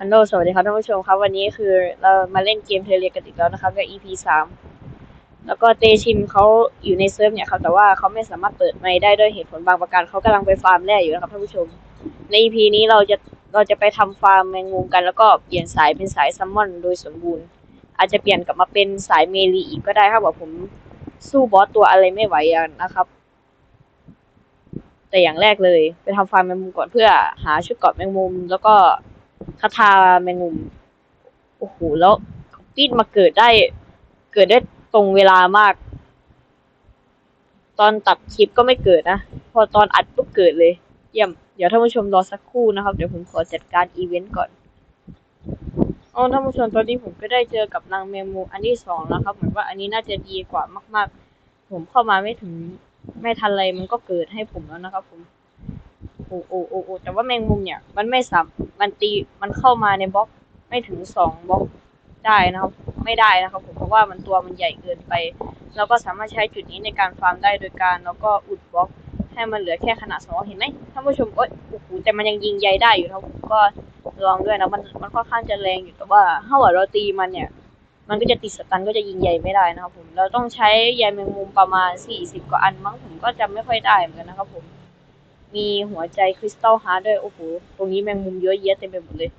อันโดสวัสดีครับท่านผู้ชมครับ วันนี้คือเรามาเล่นเกมเทเรียกันอีกแล้วนะครับกับ EP สามแล้วก็เตชินเขาอยู่ในเซิร์ฟเนี่ยครับแต่ว่าเขาไม่สามารถเปิดไมค์ได้ด้วยเหตุผลบางประการเขากำลังไปฟาร์มแร่อยู่นะครับท่านผู้ชม ใน EP นี้เราจะเราจะไปทำฟาร์มแมงมุมกัน แล้วก็เปลี่ยนสายเป็นสายซัมมอนโดยสมบูรณ์ อาจจะเปลี่ยนกลับมาเป็นสายเมลีอีกก็ได้ครับว่าผมสู้บอสตัวอะไรไม่ไหวอะนะครับ แต่อย่างแรกเลย ไปทำฟาร์มแมงมุมก่อนเพื่อหาชุดเกราะแมงมุมแล้วก็ คาถาแมงมุม โอ้โห แล้วปีดมาเกิดได้ เกิดได้ตรงเวลามาก ตอนตัดคลิปก็ไม่เกิดนะ พอตอนอัดปุ๊บเกิดเลย เยี่ยม เดี๋ยวท่านผู้ชมรอสักครู่นะครับ เดี๋ยวผมขอจัดการอีเวนต์ก่อนอ๋อท่านผู้ชมตอนนี้ผมก็ได้เจอกับนางแมงมุมอันที่สองแล้วครับ เหมือนว่าอันนี้น่าจะดีกว่ามาก ๆ ผมเข้ามาไม่ถึงไม่ทันไรมันก็เกิดให้ผมแล้วนะครับผม โอ้โอโอโอแต่ว่าแมงมุมเนี่ย มันไม่สามมันตีมันเข้ามาในบล็อกไม่ถึงสองบล็อกได้นะครับ ไม่ได้นะครับผมเพราะว่ามันตัวมันใหญ่เกินไป เราก็สามารถใช้จุดนี้ในการฟาร์มได้โดยการแล้วก็อุดบล็อกให้มันเหลือแค่ขนาดสองเห็นไหมท่านผู้ชมโอ้ยโอ้โหแต่มันยังยิงใยได้อยู่นะครับผมก็ลองด้วยนะมันมันค่อนข้างจะแรงอยู่แต่ว่าถ้าว่าเราตีมันเนี่ย มันก็จะติดสตันก็จะยิงใยไม่ได้นะครับผมเราต้องใช้ใยแมงมุมประมาณสี่สิบกว่าอันมั้งผมก็จำไม่ค่อยได้เหมือนกันนะครับผม มีหัวใจคริสตัลฮาร์ดด้วย โอ้โห ตรงนี้แมงมุมเยอะแยะเต็มไปหมดเลย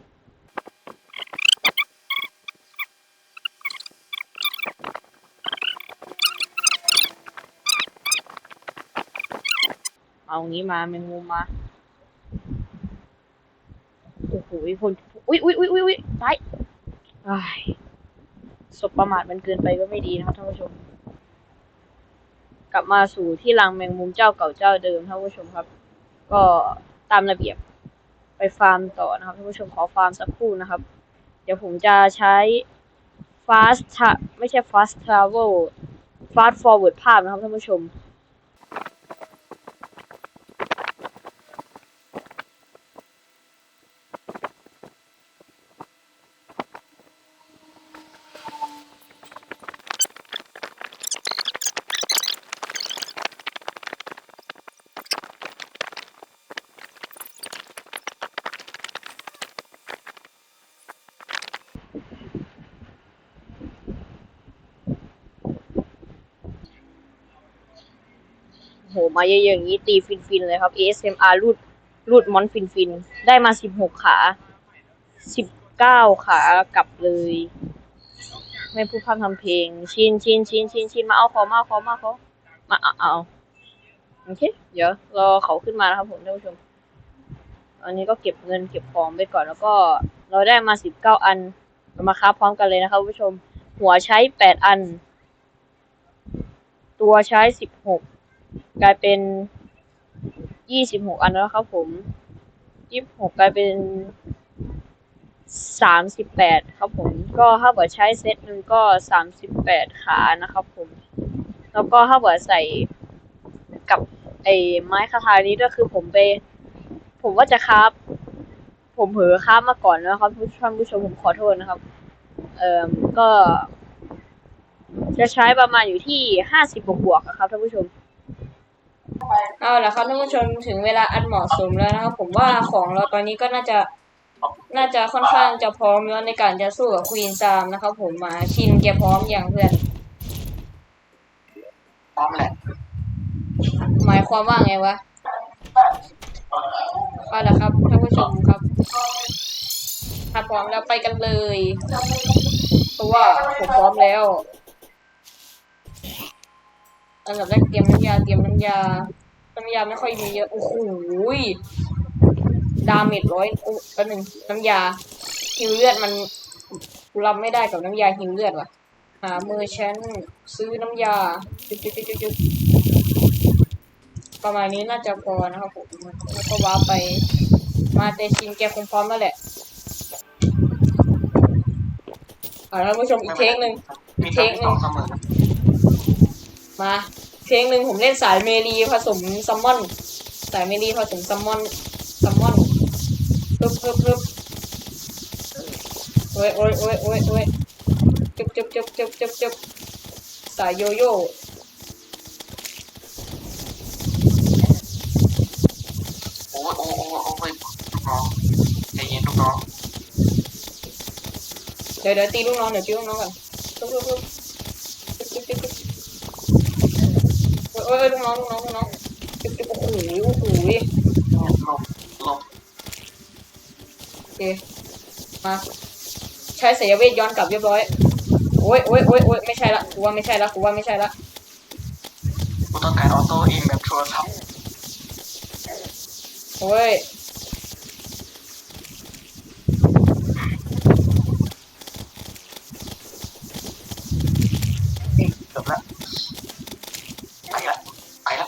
เอางี้มาแมงมุมมา โอ้โหคนอุ้ยอุ้ยอุ้ยอุ้ยอุ้ยตายอ้สบประมาทมันเกินไปก็ไม่ดีนะครับท่านผู้ชม กลับมาสู่ที่รังแมงมุมเจ้าเก่าเจ้าเดิมท่านผู้ชมครับ ก็ตามระเบียบไปฟาร์มต่อนะครับท่านผู้ชมขอฟาร์มสักครู่นะครับ เดี๋ยวผมจะใช้ fast ไม่ใช่ fast travel fast forward ภาพนะครับท่านผู้ชม มาเยอะๆอย่างนี้ตีฟินๆเลยครับ ASMR รูดรูดมอนฟินๆ ได้มาสิบหกขาสิบเก้าขากลับเลย ไม่พูดพร่ำทำเพลง ชินชินชินชินชินมาเอาขอมาเอาขอมาเอาเขามาเอาเอาโอเค เดี๋ยวรอเขาขึ้นมานะครับผมท่านผู้ชม อันนี้ก็เก็บเงินเก็บของไปก่อนแล้วก็เราได้มาสิบเก้าอันเรามาค้าพร้อมกันเลยนะครับผู้ชม หัวใช้แปดอัน ตัวใช้สิบหก กลายเป็นยี่สิบหกอันแล้วครับผมยี่สิบหกกลายเป็นสามสิบแปดครับผม ก็ถ้าเกิดใช้เซตหนึ่งก็สามสิบแปดขานะครับผม แล้วก็ถ้าเกิดใส่กับไอ้ไม้คาทานี้ด้วยคือผมไป ผมว่าจะคราฟผมเผลอคราฟมาก่อนนะครับท่านผู้ชมผมขอโทษนะครับ เอ่อก็ จะใช้ประมาณอยู่ที่ห้าสิบบวกๆอะครับท่านผู้ชม เอาละครับท่านผู้ชมถึงเวลาอันเหมาะสมแล้วนะครับ ผมว่าของเราตอนนี้ก็น่าจะน่าจะค่อนข้างจะพร้อมแล้วในการจะสู้กับควีนซามนะครับ ผมมาชินแกพร้อมอย่างเพื่อนพร้อมแหละหมายความว่าไงวะเอาละครับท่านผู้ชมครับถ้าพร้อมแล้วไปกันเลยเพราะว่าผมพร้อมแล้วอันดับแรกเตรียมน้ำยาเตรียมน้ำยา น้ำยาไม่ค่อยมีเยอะโอ้โหดาเมจร้อยโอ้แป๊บนึงน้ำยาฮิวเลือดมันรับไม่ได้กับน้ำยาฮิวเลือดว่ะ หาเมอร์ชันซื้อน้ำยาจุ๊บจุ๊บจุ๊บจุ๊บประมาณนี้น่าจะพอนะครับผมแล้วก็ว้าไป มาเตชินแกคงพร้อมแล้วแหละอ่าท่านผู้ชมอีกเทคหนึ่งมีครั้งที่งมา เพลงหนึ่งผมเล่นสายเมลีผสมซัมมอน สายเมลีผสมซัมมอนซัมมอนปึ๊บปึ๊บปึ๊บโอ้ยโอ้ยโอ้ยโอ้ยโอ้ยจุบจุบจุบจุบจุบจุบสายโยโย่โอ้ยโอ้ยโอ้ยโอ้ยลูกน้องใจเย็นลูกน้องเดี๋ยวเดี๋ยวตีลูกน้องเดี๋ยวตีลูกน้องก่อนลุกลุกลุกลุกลุกลุกลุกเอ้ยเอ้ยน้องน้องน้องโอ้โหโอ้โหลมลมโอเคมาใช้สายเวทย้อนกลับเรียบร้อยโอ้ยโอ้ยโอ้ยโอ้ยไม่ใช่ละกูว่าไม่ใช่ละกูว่าไม่ใช่ละกูต้องการออโต้เองแบบโทรศัพท์โอ้ย จบละไปละไปละ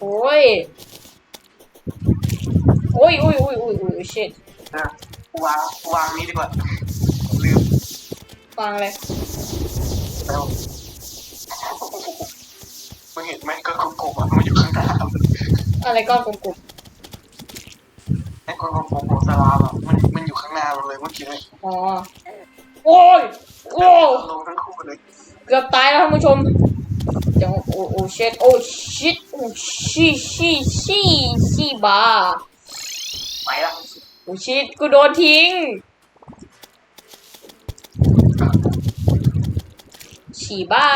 โอ้ยโอ้ยโอ้ยโอ้ย โอ้ยโอ้ย shit เออวางวางนี้ดีกว่าลืมฟังเลยแล้วมึงเห็นไหมก็กลมๆอะมันอยู่ข้างหน้าอะไรก้อนกลมไอ้กลมๆของสลามอะมันมันอยู่ข้างหน้าเราเลยเมื่อกี้เลยๆอ๋อโอ้ยโอ้ยลงทั้งคู่เลย เกือบตายแล้วท่านผู้ชมจังโอ้โอ้ shit โอ้ shit โอ้ชีชีชีชีบาไปละ โอ้ shit กูโดนทิ้ง ฉีบ้า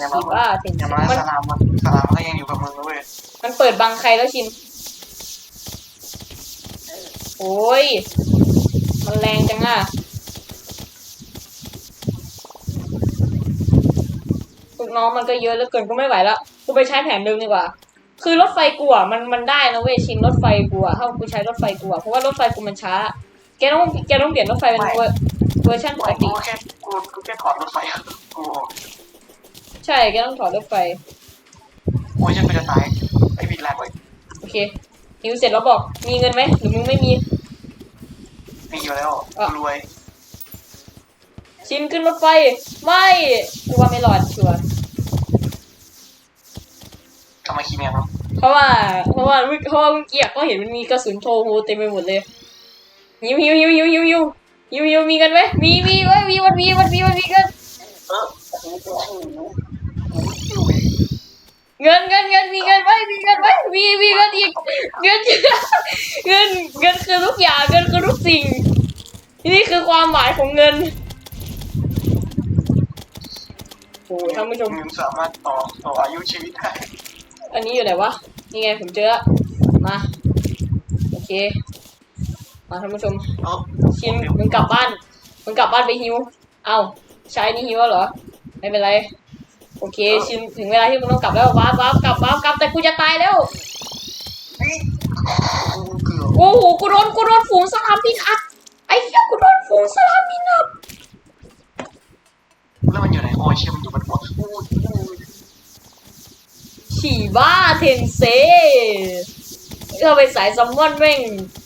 ฉีบ้าเห็นอย่างมัน้อยนสลามมันสลามก็ยังอยู่กับมึงนะเว้ยมันเปิดบังใครแล้วชิน โอ้ย มันแรงจังอะ ลูกน้องมันก็เยอะเหลือเกินก็ไม่ไหวแล้ว กูไปใช้แผนเดิมดีกว่า คือรถไฟกูอะมันมันได้นะเว้ยชินรถไฟกูอะถ้ากูใช้รถไฟกูอะเพราะว่ารถไฟกูมันช้า แกต้องแกต้องเปลี่ยนรถไฟเป็นเวอร์เวอร์ชันปไอ้กกูติแค่กูกูแค่ถอดรถไฟกูออกใช่แกต้องถอดรถไฟโอ้ยฉันไปจะตายไอ้บิดแรกเลยโอเคหิวเสร็จแล้วบอกมีเงินไหมหรือมึงไม่มี มีอยู่แล้วรวย ชินขึ้นรถไฟ ไม่กูว่าไม่รอดชัวร์ทำไมคิดเนี่ยเนาะเพราะว่า เพราะว่าเพราะว่าเมื่อกี้อะก็เห็นมันมีกระสุนโทโฮเต็มไปหมดเลยหิวหิวหิวหิวหิวหิวหิวหิวมีกันไหมมีมีเว้ยมีมันมีมันมีมันมีกันเออโอ้โหโอ้โหโอ้โหหิวเงินเงินเงินมีเงินไหมมีเงินไหมมีมีเงินอีกเงินเงินเงินคือทุกอย่างเงินคือทุกสิ่ง นี่คือความหมายของเงินโอ้ท่านผู้ชมมึงสามารถต่อต่ออายุชีวิตได้ อันนี้อยู่ไหนวะ นี่ไงผมเจอละมา โอเค มาท่านผู้ชม เออชินมึงกลับบ้าน มึงกลับบ้านไปฮิว เอาใช้นี่ฮิวแล้วเหรอ ไม่เป็นไร โอเค ชินถึงเวลาที่มึงต้องกลับแล้วว้าบว้าบกลับว้าบกลับแต่กูจะตายแล้ว นี่กูเกือบโอ้โห กูโดน กูโดนฝูงสลามพิษอัด ไอ้เหี้ย กูโดนฝูงสลามพิษอัด แล้วมันอยู่ไหนโอ้ยเชี่ยมันอยู่บนหัวอู้อู้ ฉีบ้าเทนเซเข้าไปสายซัมมอนแม่ง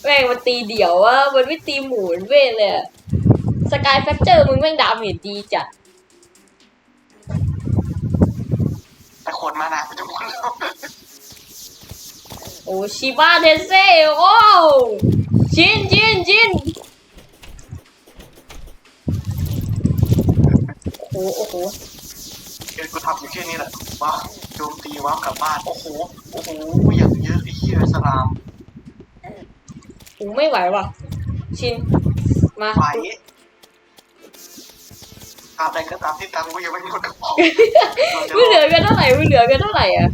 แม่งมันตีเดี่ยววะมันไม่ตีหมุนเว้ยเลยอะสกายแฟคเจอร์มึงแม่งดาเมจดีจัดแต่คนมานะมันจะหมดแล้วโอ้ชิบ้าเทนเซโอ้จินจินจินโอ้โหโอ้โหเดี๋ยวกูทำอยู่แค่นี้แหละว้าว โจมตีว้าวกลับบ้าน โอ้โห โอ้โห อย่างเยอะไอ้เหี้ยสลามโอ้ไม่ไหวว่ะ ชิน มาไหวตามใดก็ตามที่ตังค์กูยังไม่หมดกระเป๋ามึงเหลือกันเท่าไหร่มึงเหลือกันเท่าไหร่อะ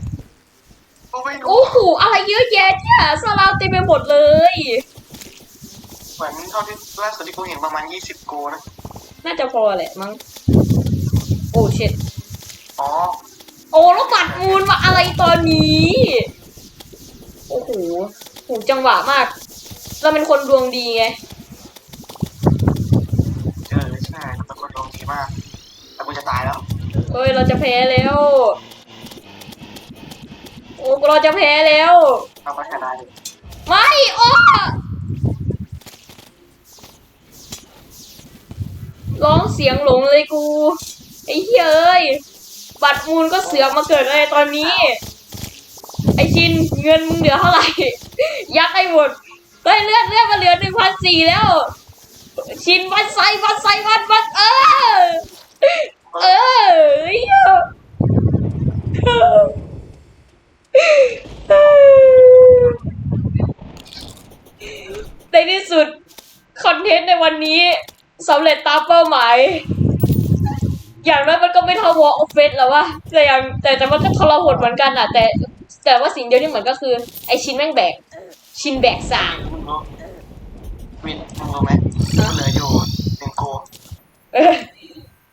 กูไม่รู้โอ้โหอะไรเยอะแยะเนี่ยสลามเต็มไปหมดเลยเหมือนเท่าที่ล่าสุดที่กูเห็นประมาณยี่สิบโกนะ น่าจะพอแหละมั้ง โอ้เช็ดอ๋อ โอ้แล้วปัดมูลมาอะไรตอนนี้ โอ้โหถูกจังหวะมาก เราเป็นคนดวงดีไงเจอใช่เป็นคนดวงดีมากแต่กูจะตายแล้วเอ้ย เราจะแพ้แล้ว โอ้เราจะแพ้แล้ว เราก็ชนะเลยไม่โอ้ร้องเสียงหลงเลยกู ไอ้เหี้ยเอ้ย บัตรมูลก็เสือกมาเกิดอะไรตอนนี้ ไอชินเงินมึงเหลือเท่าไหร่ ยักให้หมดเฮ้ยเลือดเลือดมาเหลือหนึ่งพันสี่แล้ว ชินวัดไซวัดไซวัดวัดเออ เออเในที่สุด คอนเทนต์ในวันนี้สำเร็จตามเป้าหมาย อย่างนั้นมันก็ไม่เท่าวอลออฟเฟสแล้ววะแต่อย่างแต่แต่มันก็ทรหดเหมือนกันอะ แต่ แต่ว่าสิ่งเดียวที่เหมือนก็คือ ไอชิ้นแม่งแบก ชินแบกสามมึงรู้วินมึงรู้ไหมเหลืออยู่หนึ่งโกเออ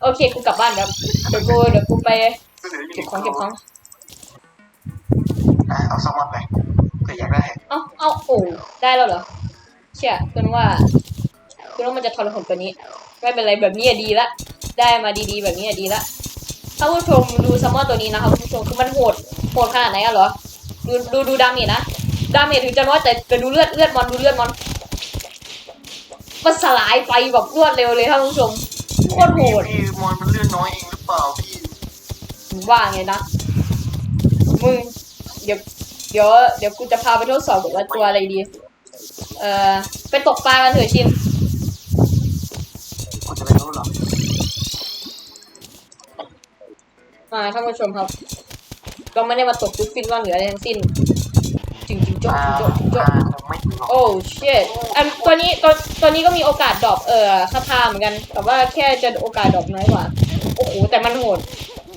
โอเคกูกลับบ้านครับเดี๋ยวกูเดี๋ยวกูไปเหลืออยู่หเก็บนึ่งของเก็บของอะเอาแซลมอนไปเผื่ออยากได้เอ้าเอ้าโอ้ได้แล้วเหรอเชื่อคุณว่าคุณว่ามันจะทรหดกว่านี้ ไม่เป็นไรแบบนี้อะดีละ ได้มาดีๆ แบบนี้อะดีละถ้าผู้ชมดูซัมมอนตัวนี้นะครับผู้ชมคือมันโหดโหดขนาดไหนอะเหรอ ดูดูดูดาเมจนะดาเมจถึงจะน้อยแต่แต่ดูเลือดเลือดมอนดูเลือดมอนมันสลายไปแบบรวดเร็วเลยท่านผู้ชมโคตรโหดพี่มอนมันเลื่อนน้อยเองหรือเปล่าพี่มึงว่าไงนะมึงเดี๋ยวเดี๋ยวเดี๋ยวกูจะพาไปทดสอบกับว่าตัวอะไรดี เอ่อไปตกปลากันเถอะชิน มาท่านผู้ชมครับ ก็ไม่ได้มาตกทุกฟินว่าเหลืออะไรทั้งสิ้นจริงจริงๆโจ๊ะอ่าจริงๆโจ๊ะจริงๆโจ๊ะอ่าคงไม่ถึงหรอกโอ้เชิตอันตัวนี้ตัวตัวนี้ก็มีโอกาสดรอปเอ่อคาถาเหมือนกัน แต่ว่าแค่จะโอกาสดรอปน้อยกว่า โอ้โห แต่มันโหด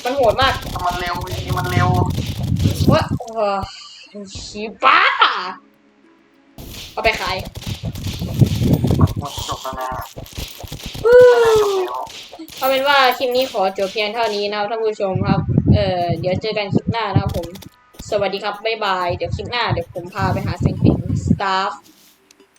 มันโหดมาก มันเร็วพี่มันเร็วว่าเออชิบ้าเอาไปขาย หมดจบแล้วนะจบแล้วเอาเป็นว่าคลิปนี้ขอจบเพียงเท่านี้นะครับท่านผู้ชมครับ เอ่อเดี๋ยวเจอกันคลิปหน้านะครับผม สวัสดีครับ บ๊ายบาย เดี๋ยวคลิปหน้าเดี๋ยวผมพาไปหาเซ็งเซ็งสตาฟ